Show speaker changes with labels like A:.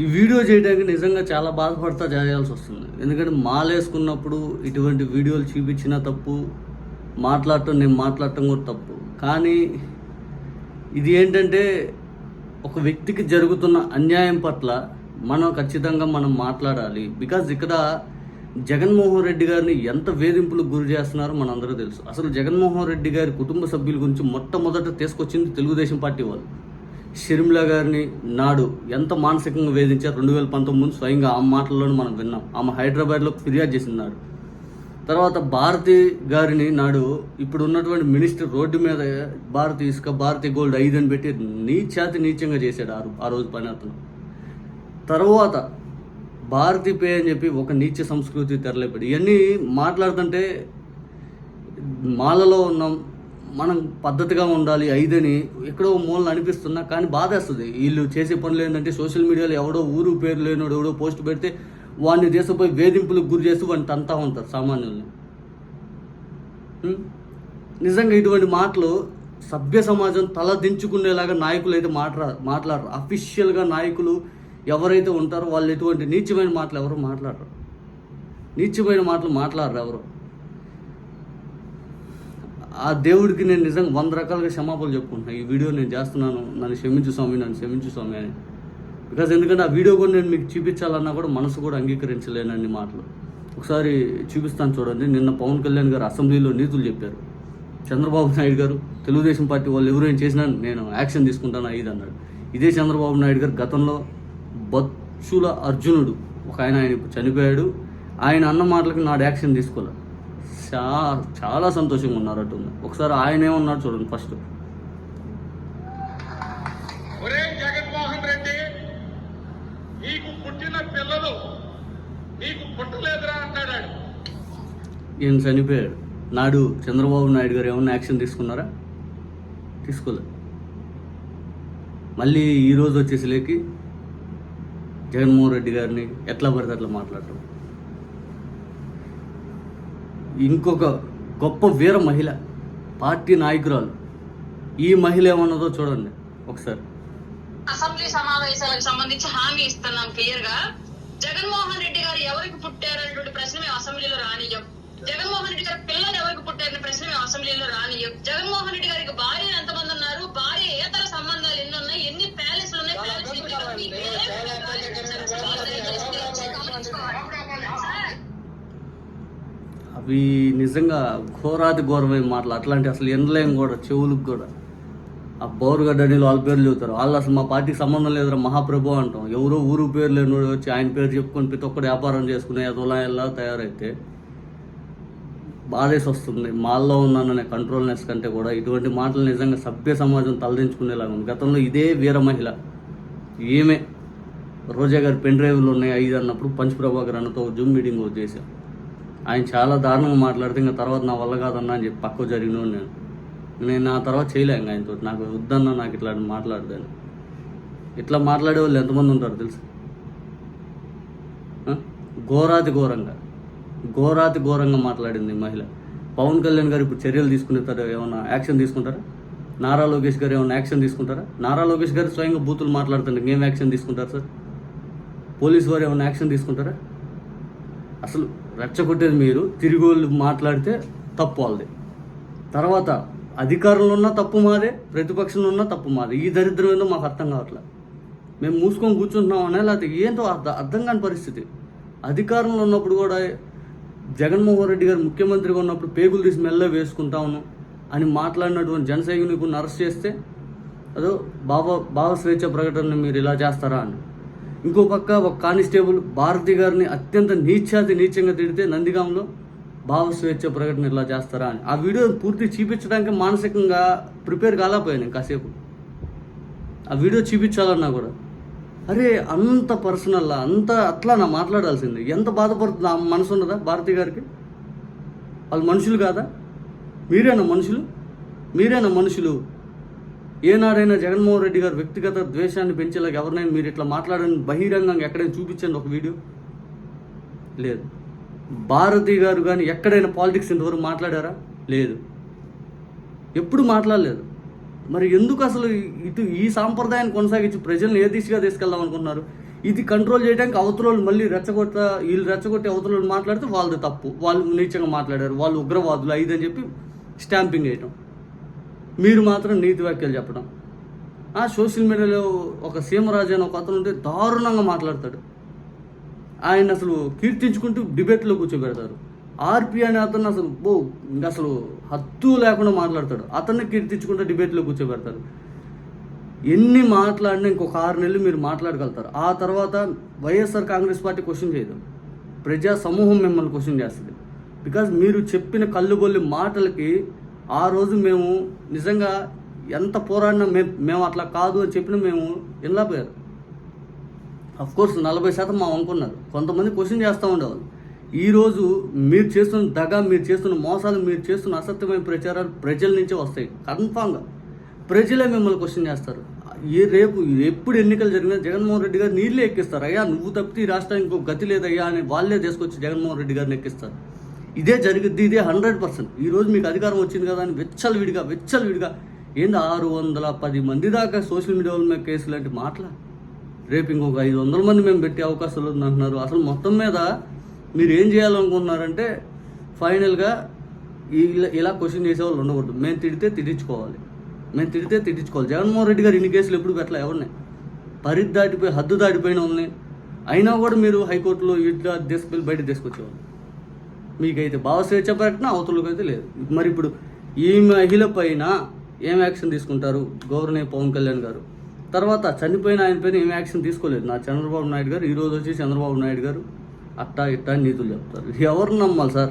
A: ఈ వీడియో చేయడానికి నిజంగా చాలా బాధపడతా చేయాల్సి వస్తుంది. ఎందుకంటే మాలేసుకున్నప్పుడు ఇటువంటి వీడియోలు చూపించిన తప్పు మాట్లాడటం నేను మాట్లాడటం కూడా తప్పు. కానీ ఇది ఏంటంటే ఒక వ్యక్తికి జరుగుతున్న అన్యాయం పట్ల మనం ఖచ్చితంగా మనం మాట్లాడాలి. బికాజ్ ఇక్కడ జగన్మోహన్ రెడ్డి గారిని ఎంత వేధింపులకు గురి చేస్తున్నారో మనందరూ తెలుసు. అసలు జగన్మోహన్ రెడ్డి గారి కుటుంబ సభ్యుల గురించి మొట్టమొదట తీసుకొచ్చింది తెలుగుదేశం పార్టీ వాళ్ళు. షర్మిల గారిని నాడు ఎంత మానసికంగా వేధించారు రెండు వేల పంతొమ్మిది స్వయంగా ఆ మాటల్లోనే మనం విన్నాం. ఆమె హైదరాబాద్లో ఫిర్యాదు చేసినాడు తర్వాత భారతి గారిని నాడు ఇప్పుడు ఉన్నటువంటి మినిస్టర్ రోడ్డు మీద భారతి ఇసుక భారతి గోల్డ్ ఐదు అని పెట్టి నీచాతి నీచంగా చేశాడు ఆ ఆ రోజు పని అతను. తర్వాత భారతి పే అని చెప్పి ఒక నీచ సంస్కృతి తెరలేపాడు. ఇవన్నీ మాట్లాడుతుంటే మాలలో ఉన్నాం మనం పద్ధతిగా ఉండాలి ఐదని ఎక్కడో మూలన అనిపిస్తున్నా కానీ బాధేస్తుంది. వీళ్ళు చేసే పనులు ఏంటంటే సోషల్ మీడియాలో ఎవడో ఊరు పేరు లేనోడు ఎవడో పోస్ట్ పెడితే వాడిని దేశపోయి వేధింపులకు గురి చేసి వాడిని తంతా ఉంటారు సామాన్యుల్ని. నిజంగా ఇటువంటి మాటలు సభ్య సమాజం తల దించుకునేలాగా నాయకులు అయితే మాట్లా మాట్లాడరు. అఫీషియల్గా నాయకులు ఎవరైతే ఉంటారో వాళ్ళు ఎటువంటి నీచమైన మాటలు ఎవరు మాట్లాడరు. నీచమైన మాటలు మాట్లాడరు ఎవరు. ఆ దేవుడికి నేను నిజంగా వంద రకాలుగా క్షమాపణలు చెప్పుకుంటున్నాను ఈ వీడియో నేను చేస్తున్నాను. నన్ను క్షమించు స్వామి నన్ను క్షమించు స్వామి అని. బికాజ్ ఎందుకంటే ఆ వీడియో కూడా నేను మీకు చూపించాలన్నా కూడా మనసు కూడా అంగీకరించలేనన్ని మాటలు. ఒకసారి చూపిస్తాను చూడండి. నిన్న పవన్ కళ్యాణ్ గారు అసెంబ్లీలో నీతులు చెప్పారు. చంద్రబాబు నాయుడు గారు తెలుగుదేశం పార్టీ వాళ్ళు ఎవరేం ఏం చేసినా నేను యాక్షన్ తీసుకుంటాను ఇది అన్నాడు. ఇదే చంద్రబాబు నాయుడు గారు గతంలో బచ్చుల అర్జునుడు ఒక ఆయన ఆయన చనిపోయాడు. ఆయన అన్న మాటలకు నాడు యాక్షన్ తీసుకోలేదు చా చాలా సంతోషంగా ఉన్నారు అటు. ఒకసారి ఆయన ఏమన్నాడు చూడండి ఫస్ట్.
B: ఒరే జగన్మోహన్ రెడ్డి నీకు పుట్టిన పిల్లలు నీకు పుట్టలేదురా అంటాడు.
A: ఈయన చనిపోయాడు. నాడు చంద్రబాబు నాయుడు గారు ఏమన్నా యాక్షన్ తీసుకున్నారా? తీసుకోలే. మళ్ళీ ఈరోజు వచ్చేసి లేకి జగన్మోహన్ రెడ్డి గారిని ఎట్లా పడితే అట్లా మాట్లాడటం. ఇంకొక గొప్ప వీర మహిళ పార్టీ నాయకురాలు. ఈ మహిళ ఏమన్నదో చూడండి ఒకసారి.
C: అసెంబ్లీ సమావేశాలకు సంబంధించి హామీ ఇస్తున్నాం క్లియర్గా జగన్మోహన్ రెడ్డి గారు ఎవరికి పుట్టారంటు ప్రశ్న మేము అసెంబ్లీలో రానియం జగన్మోహన్ రెడ్డి గారి పిల్లలు ఎవరికి పుట్టారనే ప్రశ్న మేము అసెంబ్లీలో రానియం జగన్మోహన్ రెడ్డి గారికి భార్య ఎంతమంది ఉన్నారు భార్య ఏతర సంబంధాలు ఎన్ని ఉన్నాయి ఎన్ని ప్యాలెస్లు ఉన్నాయి ప్యాలెస్
A: ఈ నిజంగా ఘోరాతి ఘోరమైన మాటలు అట్లాంటి అసలు ఎండలేం కూడా చెవులకు కూడా. ఆ బోరుగడ్డ నీళ్ళు వాళ్ళ పేర్లు చెబుతారు. వాళ్ళు అసలు మా పార్టీకి సంబంధం లేదురా మహాప్రభు అంటాం. ఎవరో ఊరు పేరు లేనివాడు వచ్చి ఆయన పేరు చెప్పుకొని ప్రతి ఒక్కటి వ్యాపారం చేసుకునే ఎలా తయారైతే బాధేసి వస్తుంది. మాల్లో ఉన్నాననే కంట్రోల్నెస్ కంటే కూడా ఇటువంటి మాటలు నిజంగా సభ్య సమాజం తలదించుకునేలాగా ఉంది. గతంలో ఇదే వీర మహిళ ఈమె రోజా గారి పెన్ డ్రైవ్లు ఉన్నాయి ఐదు అన్నప్పుడు పంచప్రభాకర్ అన్నతో జూమ్ మీటింగ్ ఒకటి చేశాం ఆయన చాలా దారుణంగా మాట్లాడితే ఇంకా తర్వాత నా వల్ల కాదన్నా అని చెప్పి పక్కకు జరిగిన నేను. నేను నా తర్వాత చేయలేం ఆయనతో. నాకు వద్దన్నా నాకు ఇట్లా మాట్లాడదాను ఇట్లా మాట్లాడే వాళ్ళు ఎంతమంది ఉంటారు తెలుసు? ఘోరాతి ఘోరంగా. ఘోరాతి ఘోరంగా మాట్లాడింది ఈ మహిళ. పవన్ కళ్యాణ్ గారు ఇప్పుడు చర్యలు తీసుకునేతారు ఏమైనా యాక్షన్ తీసుకుంటారా? నారా లోకేష్ గారు ఏమైనా యాక్షన్ తీసుకుంటారా? నారా లోకేష్ గారు స్వయంగా బూతులు మాట్లాడుతుంటే ఏం యాక్షన్ తీసుకుంటారు సార్? పోలీసు వారు ఏమైనా యాక్షన్ తీసుకుంటారా? అసలు రెచ్చగొట్టేది మీరు తిరిగి వాళ్ళు మాట్లాడితే తప్పు వాళ్ళది. తర్వాత అధికారంలో ఉన్న తప్పు మాదే ప్రతిపక్షంలో ఉన్న తప్పు మాదే. ఈ దరిద్రం ఏందో మాకు అర్థం కావట్లేదు మేము మూసుకొని కూర్చుంటున్నామనే లేకపోతే ఏంటో అర్థం అర్థం కాని పరిస్థితి. అధికారంలో ఉన్నప్పుడు కూడా జగన్మోహన్ రెడ్డి గారు ముఖ్యమంత్రిగా ఉన్నప్పుడు పేగులు తీసి మెల్ల వేసుకుంటాను అని మాట్లాడినటువంటి జనసైనికుని అరెస్ట్ చేస్తే అదో బాబా భావ స్వేచ్ఛ ప్రకటన మీరు ఇలా చేస్తారా అని. ఇంకో పక్క ఒక కానిస్టేబుల్ భారతి గారిని అత్యంత నీచాతి నీచంగా తిడితే నందిగాంలో భావ స్వేచ్ఛ ప్రకటన ఇలా చేస్తారా అని. ఆ వీడియో పూర్తి చూపించడానికి మానసికంగా ప్రిపేర్ కాలేకపోయాను కాసేపు. ఆ వీడియో చూపించాలన్నా కూడా. అరే అంత పర్సనల్ అంత అట్లా నా మాట్లాడాల్సింది. ఎంత బాధపడుతుంది ఆ మనసు ఉన్నదా భారతి గారికి? వాళ్ళు మనుషులు కాదా? మీరేనా మనుషులు? మీరేనా మనుషులు? ఏనాడైనా జగన్మోహన్ రెడ్డి గారు వ్యక్తిగత ద్వేషాన్ని పెంచేలాగా ఎవరినైనా మీరు ఇట్లా మాట్లాడని బహిరంగంగా ఎక్కడైనా చూపించండి ఒక వీడియో? లేదు. భారతి గారు కానీ ఎక్కడైనా పాలిటిక్స్ ఇంతవరకు మాట్లాడారా? లేదు. ఎప్పుడు మాట్లాడలేదు. మరి ఎందుకు అసలు ఇటు ఈ సాంప్రదాయాన్ని కొనసాగించి ప్రజల్ని ఏ దిశగా తీసుకెళ్దాం అనుకున్నారు? ఇది కంట్రోల్ చేయడానికి అవతలోళ్ళు మళ్ళీ రెచ్చగొట్ట వీళ్ళు రెచ్చగొట్టి అవతల మాట్లాడితే వాళ్ళది తప్పు. వాళ్ళు నీచంగా మాట్లాడారు. వాళ్ళు ఉగ్రవాదులు ఐదని అని చెప్పి స్టాంపింగ్ వేయటం. మీరు మాత్రం నీతి వ్యాఖ్యలు చెప్పడం. ఆ సోషల్ మీడియాలో ఒక సీమరాజు అని ఒక అతను ఉంటే దారుణంగా మాట్లాడతాడు. ఆయన అసలు కీర్తించుకుంటూ డిబేట్లో కూర్చోబెడతారు. ఆర్పి అనే అతను అసలు బో ఇంకా అసలు హత్తు లేకుండా మాట్లాడతాడు. అతన్ని కీర్తించుకుంటూ డిబేట్లో కూర్చోబెడతారు. ఎన్ని మాట్లాడినా ఇంకొక ఆరు నెలలు మీరు మాట్లాడగలుగుతారు. ఆ తర్వాత వైఎస్ఆర్ కాంగ్రెస్ పార్టీ క్వశ్చన్ చేయదు. ప్రజా సమూహం మిమ్మల్ని క్వశ్చన్ చేస్తుంది. బికాజ్ మీరు చెప్పిన కళ్ళుబొల్లి మాటలకి ఆ రోజు మేము నిజంగా ఎంత పోరాడినా మేము మేము అట్లా కాదు అని చెప్పినా మేము వినలేకపోయారు. అఫ్ కోర్స్ నలభై శాతం మా అనుకున్నారు కొంతమంది క్వశ్చన్ చేస్తూ ఉండేవాళ్ళు. ఈరోజు మీరు చేస్తున్న దగ మీరు చేస్తున్న మోసాలు మీరు చేస్తున్న అసత్యమైన ప్రచారాలు ప్రజల నుంచే వస్తాయి. కన్ఫామ్గా ప్రజలే మిమ్మల్ని క్వశ్చన్ చేస్తారు. ఏ రేపు ఎప్పుడు ఎన్నికలు జరిగినా జగన్మోహన్ రెడ్డి గారు నీళ్ళే ఎక్కిస్తారు. అయ్యా నువ్వు తప్పితే ఈ రాష్ట్రానికి ఇంకో గతి లేదయ్యా అని వాళ్ళే తీసుకొచ్చి జగన్మోహన్ రెడ్డి గారిని ఎక్కిస్తారు. ఇదే జరిగిద్ది ఇదే హండ్రెడ్ పర్సెంట్. ఈరోజు మీకు అధికారం వచ్చింది కదా అని వెచ్చలు విడిగా వెచ్చలు విడిగా. ఏంది ఆరు వందల పది మంది దాకా సోషల్ మీడియా మీద కేసులు లాంటి మాటలా? రేపు ఇంకొక ఐదు వందల మంది మేము పెట్టే అవకాశాలు ఉంది అంటున్నారు. అసలు మొత్తం మీద మీరు ఏం చేయాలనుకుంటున్నారంటే ఫైనల్గా ఇలా ఇలా క్వశ్చన్ చేసేవాళ్ళు ఉండకూడదు. మేము తిడితే తిట్టించుకోవాలి. మేము తిడితే తిట్టించుకోవాలి. జగన్మోహన్ రెడ్డి గారు ఇన్ని కేసులు ఎప్పుడు పెట్టలే? ఎవరిని? పరిధి దాటిపోయి హద్దు దాటిపోయిన వాళ్ళని. అయినా కూడా మీరు హైకోర్టులో ఇట్లా తీసుకెళ్ళి బయట తీసుకొచ్చేవాళ్ళు. మీకైతే భావస్వేచ్ఛ ప్రకటన అవతలకైతే లేదు. మరి ఇప్పుడు ఈ మహిళ పైన ఏం యాక్షన్ తీసుకుంటారు? గవర్నర్ పవన్ కళ్యాణ్ గారు. తర్వాత చనిపోయిన ఆయన పైన ఏం యాక్షన్ తీసుకోలేదు. నా చంద్రబాబు నాయుడు గారు ఈరోజు వచ్చి చంద్రబాబు నాయుడు గారు అట్టా ఇట్టా నీతులు చెప్తారు. ఎవరు నమ్మాలి సార్?